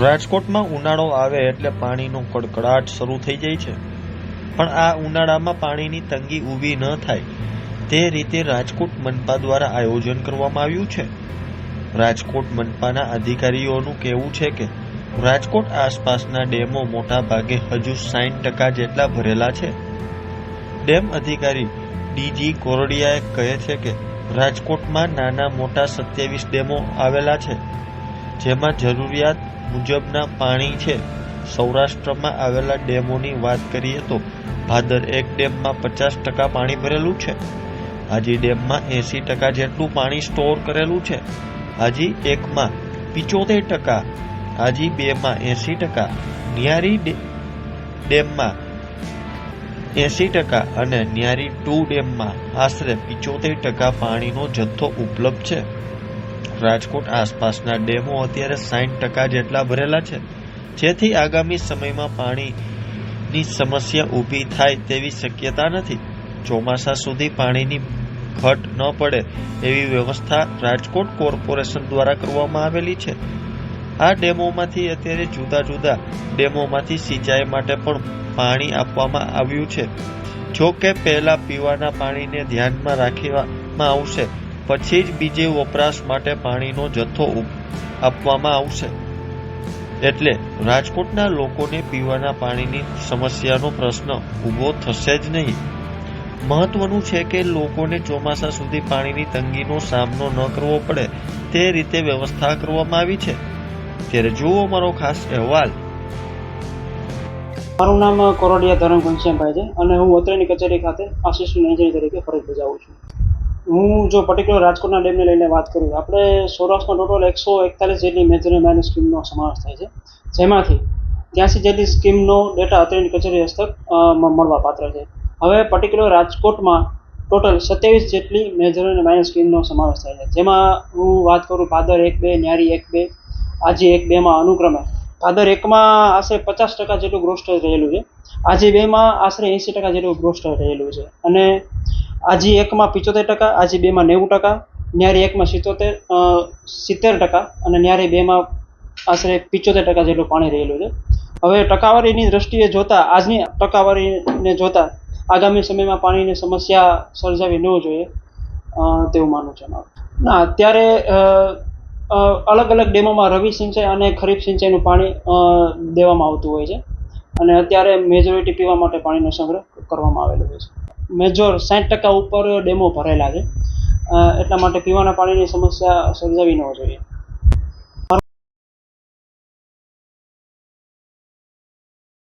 રાજકોટમાં ઉનાળો આવે એટલે પાણીનો કડકડાટ શરૂ થઈ જાય છે. પણ આ ઉનાળામાં પાણીની તંગી ઊભી ન થાય. તે રીતે રાજકોટ મનપા દ્વારા આયોજન કરવામાં આવ્યું છે. રાજકોટ મનપાના અધિકારીઓનું કહેવું છે કે, રાજકોટ આસપાસના ડેમો મોટા ભાગે હજુ સાઠ ટકા જેટલા ભરેલા છે. ડેમ અધિકારી ડીજી કોરડિયાએ કહે છે કે, રાજકોટમાં નાના મોટા સત્યાવીસ ડેમો આવેલા છે. જેમાં જરૂરિયાત મુજબના પાણી છે. સૌરાષ્ટ્રમાં આવેલા ડેમોની વાત કરીએ તો ભાદર એક ડેમમાં પચાસ ટકા પાણી ભરેલું છે. હાજી ડેમમાં એંસી ટકા જેટલું પાણી સ્ટોર કરેલું છે. હાજી એકમાં પિચોતેર ટકા, હાજી બેમાં એંસી ટકા, નિયારી ડેમમાં એંસી ટકા અને ન્યારી ટુ ડેમમાં આશરે પિચોતેર ટકા પાણીનો જથ્થો ઉપલબ્ધ છે. રાજકોટ આસપાસના ડેમો અત્યારે સાઠ ટકા જેટલા ભરેલા છે. જેથી આગામી સમયમાં પાણીની સમસ્યા ઊભી થાય તેવી શક્યતા નથી. ચોમાસા સુધી પાણીની ઘટ ન પડે એવી વ્યવસ્થા રાજકોટ કોર્પોરેશન દ્વારા કરવામાં આવેલી છે. આ ડેમોમાંથી અત્યારે જુદા જુદા ડેમોમાંથી સિંચાઈ માટે પણ પાણી આપવામાં આવ્યું છે. જો કે પહેલા પીવાના પાણીને ધ્યાનમાં રાખવામાં આવશે. પછી જ બીજે વપરાશ માટે પાણીનો જથ્થો આપવામાં આવશે. એટલે રાજકોટના લોકોને પીવાના પાણીની સમસ્યાનો પ્રશ્ન ઊભો થશે જ નહીં. મહત્વનું છે કે લોકોને ચોમાસા સુધી પાણીની તંગીનો સામનો ન કરવો પડે, તે રીતે વ્યવસ્થા કરવામાં આવી છે. ત્યારે જુઓ મારો ખાસ અહેવાલ. મારું નામ કોરોડિયા ધરમ ઘનશ્યામભાઈ છે અને હું અત્રેની કચેરી ખાતે આસિસ્ટન્ટ એન્જિનિયર તરીકે ફરજ બજાવું છું. હું જો પર્ટિક્યુલર રાજકોટના ડેમને લઈને વાત કરું આપણે સૌરાષ્ટ્રમાં ટોટલ એકસો એકતાલીસ જેટલી મેજર માઇનર સ્કીમનો સમાવેશ થાય છે. જેમાંથી ત્યાંસી જેટલી સ્કીમનો ડેટા અત્રેની કચેરી હસ્તક મળવા પાત્ર છે. હવે પર્ટિક્યુલર રાજકોટમાં ટોટલ સત્યાવીસ જેટલી મેજર અને માઇનર સ્કીમનો સમાવેશ થાય છે. જેમાં હું વાત કરું ભાદર એક બે, ન્યારી એક બે, આજે એક બેમાં અનુક્રમે ભાદર એકમાં આશરે પચાસ ટકા જેટલું ગ્રોસ્ટર રહેલું છે. આજે બેમાં આશરે એંસી ટકા જેટલું ગ્રોસ્ટર રહેલું છે. અને આજી એકમાં પિચોતેર ટકા, આજી બેમાં નેવું ટકા, ન્યારી એકમાં સિત્તોતેર સિત્તેર ટકા અને ન્યારી બેમાં આશરે પિચોતેર ટકા જેટલું પાણી રહેલું છે. હવે ટકાવારીની દ્રષ્ટિએ જોતા, આજની ટકાવારીને જોતા, આગામી સમયમાં પાણીની સમસ્યા સર્જાવી ન જોઈએ તેવું માનવું છે મારું. ના, અત્યારે અલગ અલગ ડેમોમાં રવિ સિંચાઈ અને ખરીફ સિંચાઈનું પાણી દેવામાં આવતું હોય છે. અને અત્યારે મેજોરિટી પીવા માટે પાણીનો સંગ્રહ કરવામાં આવેલો હોય છે. મેજોર સાઠ ટકા ઉપર ડેમો ભરેલા છે. એટલા માટે પીવાના પાણીની સમસ્યા સર્જાવી ન જોઈએ.